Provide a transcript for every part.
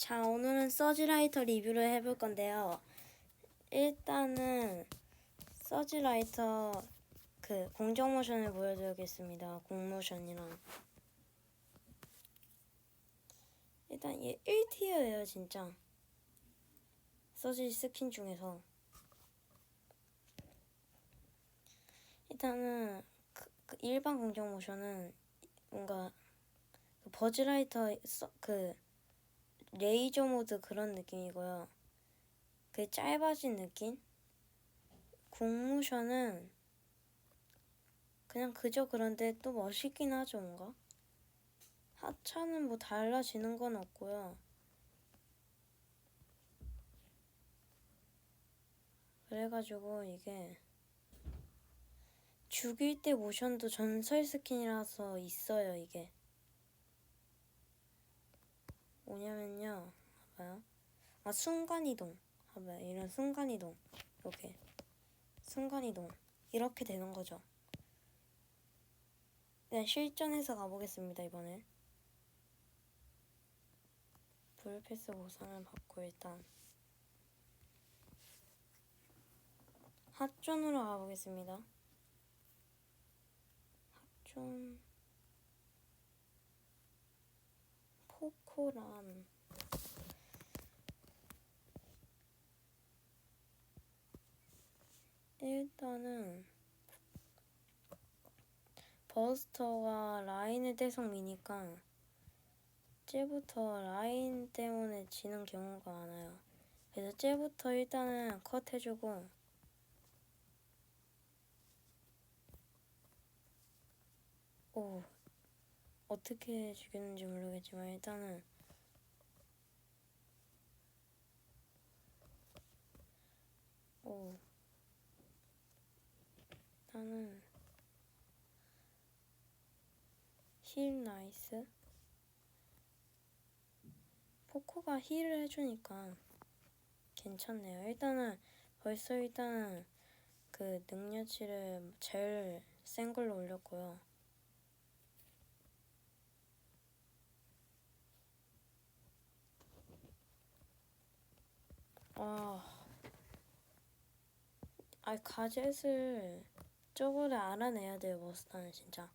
자, 오늘은 서지라이터 리뷰를 해볼 건데요. 일단은 서지라이터 그 공정 모션을 보여드리겠습니다. 공모션이랑. 일단 얘 1티어예요, 진짜. 서지 스킨 중에서. 일단은 그, 그 일반 공정 모션은 뭔가 그 버즈라이터 서, 그 레이저 모드 그런 느낌이고요. 그 짧아진 느낌? 국무션은 그냥 그저 그런데 또 멋있긴 하죠, 뭔가. 하차는 뭐 달라지는 건 없고요. 그래가지고 이게 죽일 때 모션도 전설 스킨이라서 있어요, 이게. 뭐냐면요. 봐봐요. 아, 순간이동. 봐봐요. 이런 순간이동. 이렇게. 순간이동. 이렇게 되는 거죠. 네, 실전에서 가보겠습니다, 이번에. 불패스 보상을 받고 일단 합존으로 가보겠습니다. 합존 포코란 일단은 버스터가 라인을 계속 미니까 쟤부터 라인 때문에 지는 경우가 많아요. 그래서 쟤부터 일단은 컷 해주고 오 어떻게 죽였는지 모르겠지만 일단은 오. 일단은 힐 나이스. 포코가 힐을 해주니까 괜찮네요. 일단은 벌써 일단은 그 능력치를 제일 센 걸로 올렸고요 아, 아 가젯을 저거를 알아내야 돼요 머스타는 진짜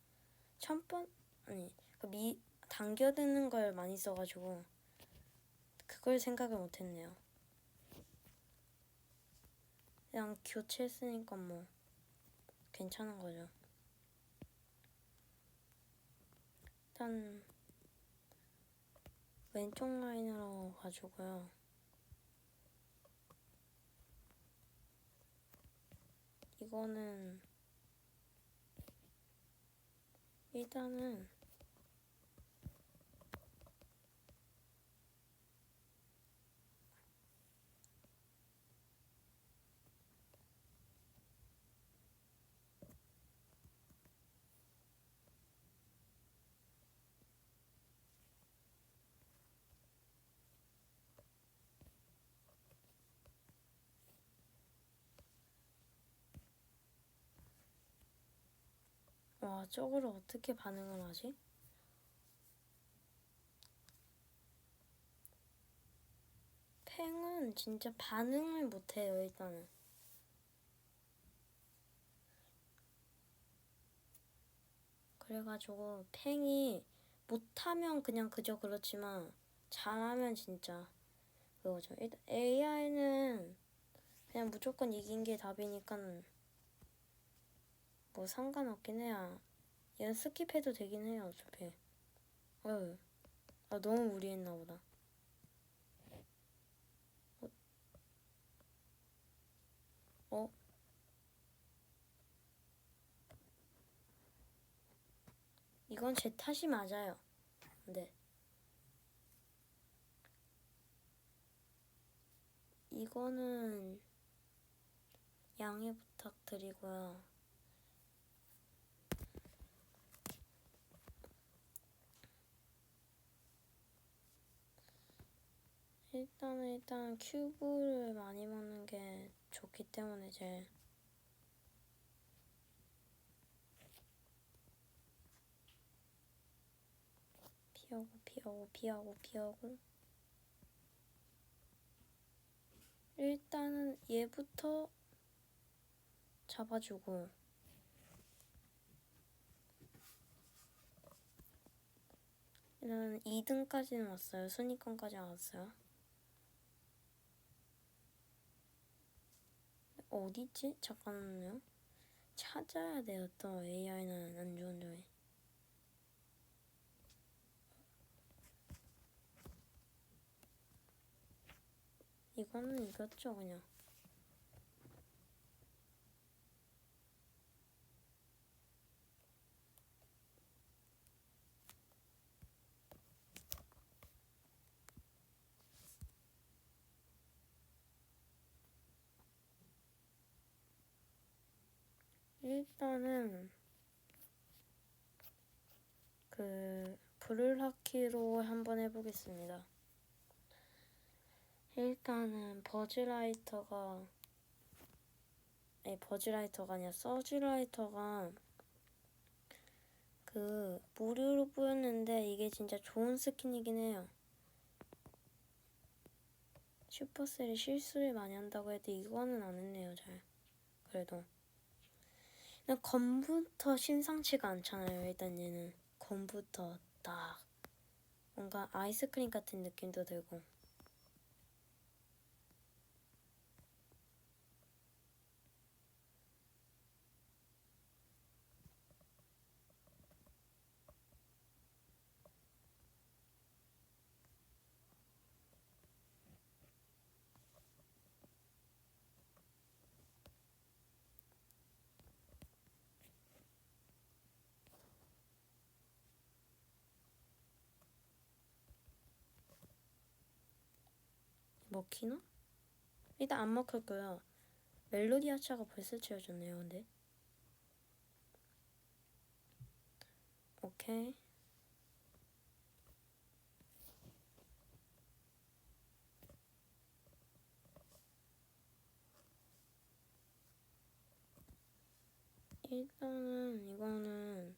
천번 아니 그미 당겨드는 걸 많이 써가지고 그걸 생각을 못했네요. 그냥 교체했으니까 뭐 괜찮은 거죠. 일단 왼쪽 라인으로 가지고요. 이거는 일단은 와 저거를 어떻게 반응을 하지? 팽은 진짜 반응을 못해요 일단은 그래가지고 팽이 못하면 그냥 그저 그렇지만 잘하면 진짜 그거죠 일단 AI는 그냥 무조건 이긴 게 답이니까 뭐 상관없긴 해요 얘는 스킵해도 되긴 해요 어차피 어휴 아 너무 무리했나 보다 어? 이건 제 탓이 맞아요. 네. 이거는 양해 부탁드리고요. 일단은 일단 큐브를 많이 먹는 게 좋기 때문에 제일 피하고 피하고 피하고 피하고 일단은 얘부터 잡아주고 일단 2등까지는 왔어요. 순위권까지 왔어요. 어디지? 잠깐만요. 찾아야 돼요. 또 AI는 안 좋은 점이. 이거는 이겼죠 그냥. 일단은 그 브룰하키로 한번 해보겠습니다. 일단은 버즈라이터가 아니 버즈라이터가 아니라 서즈라이터가 그 무료로 뿌였는데 이게 진짜 좋은 스킨이긴 해요. 슈퍼셀이 실수를 많이 한다고 해도 이거는 안 했네요 잘. 그래도 검부터 심상치가 않잖아요 일단 얘는 검부터 딱. 뭔가 아이스크림 같은 느낌도 들고 먹히나? 일단 안 먹힐 거야. 멜로디 하차가 벌써 채워졌네요, 근데. 오케이. 일단은 이거는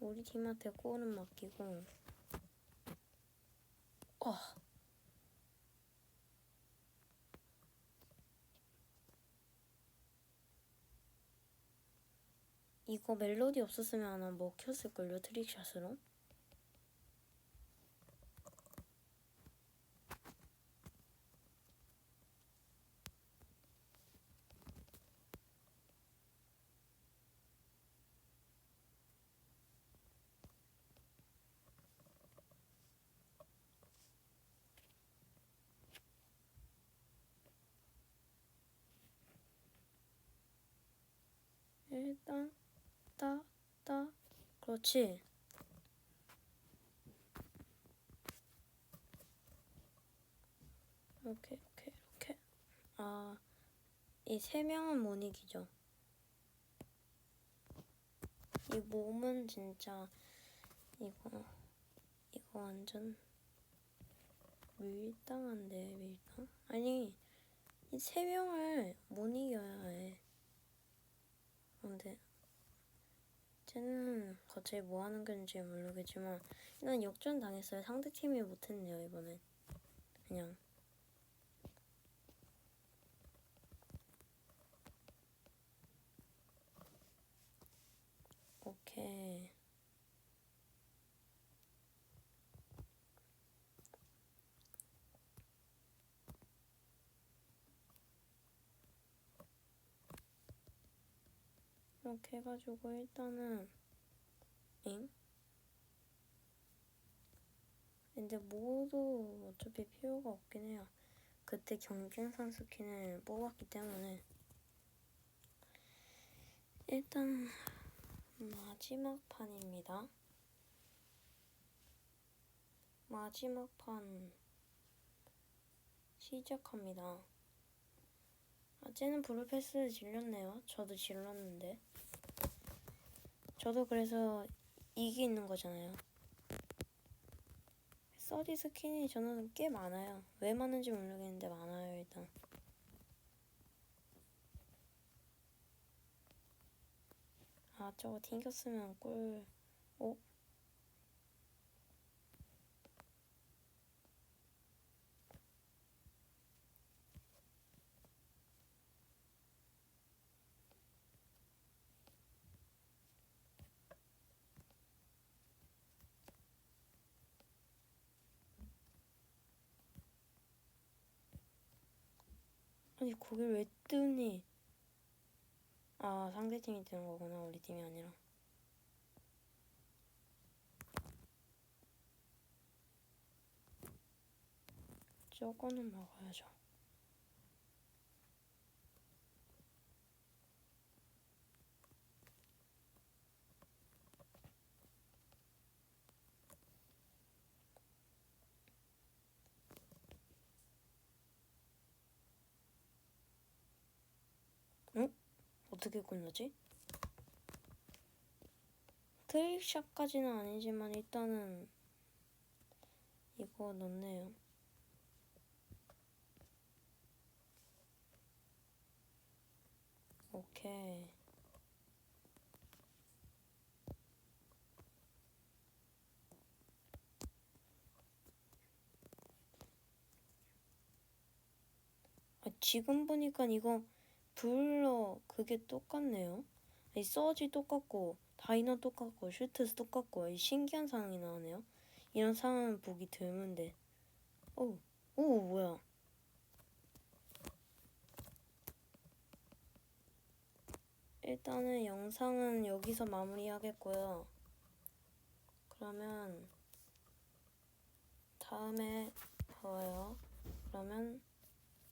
우리 팀한테 골은 맡기고 어. 이거 멜로디 없었으면 아마 먹혔을걸요 트릭샷으로? 일단 따, 따. 그렇지. 이렇게, 이렇게, 이렇게. 아, 이 세 명은 못 이기죠. 이 몸은 진짜, 이거, 이거 완전 밀당한데, 밀당? 아니, 이 세 명을 못 이겨야 해. 근데, 쟤는 갑자기 뭐 하는 건지 모르겠지만 일단 역전 당했어요. 상대 팀이 못했네요 이번엔. 그냥. 오케이. 이렇게 해가지고 일단은 엥? 근데 모두 어차피 필요가 없긴 해요. 그때 경쟁선 스킨을 뽑았기 때문에 일단 마지막 판입니다. 마지막 판 시작합니다. 아, 쟤는 브루패스 질렸네요. 저도 질렀는데. 저도 그래서 이기 있는 거잖아요. 서디 스킨이 저는 꽤 많아요. 왜 많은지 모르겠는데 많아요, 일단. 아, 저거 튕겼으면 꿀. 어? 아니 거길 왜 뜨니? 아 상대팀이 뜨는 거구나 우리 팀이 아니라. 저거는 먹어야죠. 응? 어떻게 끝나지? 트릭샷까지는 아니지만 일단은 이거 넣네요. 오케이. 아, 지금 보니까 이거 블러 그게 똑같네요. 이 서지 똑같고 다이너 똑같고 슈트스 똑같고 이 신기한 상황이 나오네요. 이런 상황은 보기 드문데. 오, 오 뭐야? 일단은 영상은 여기서 마무리하겠고요. 그러면 다음에 봐요. 그러면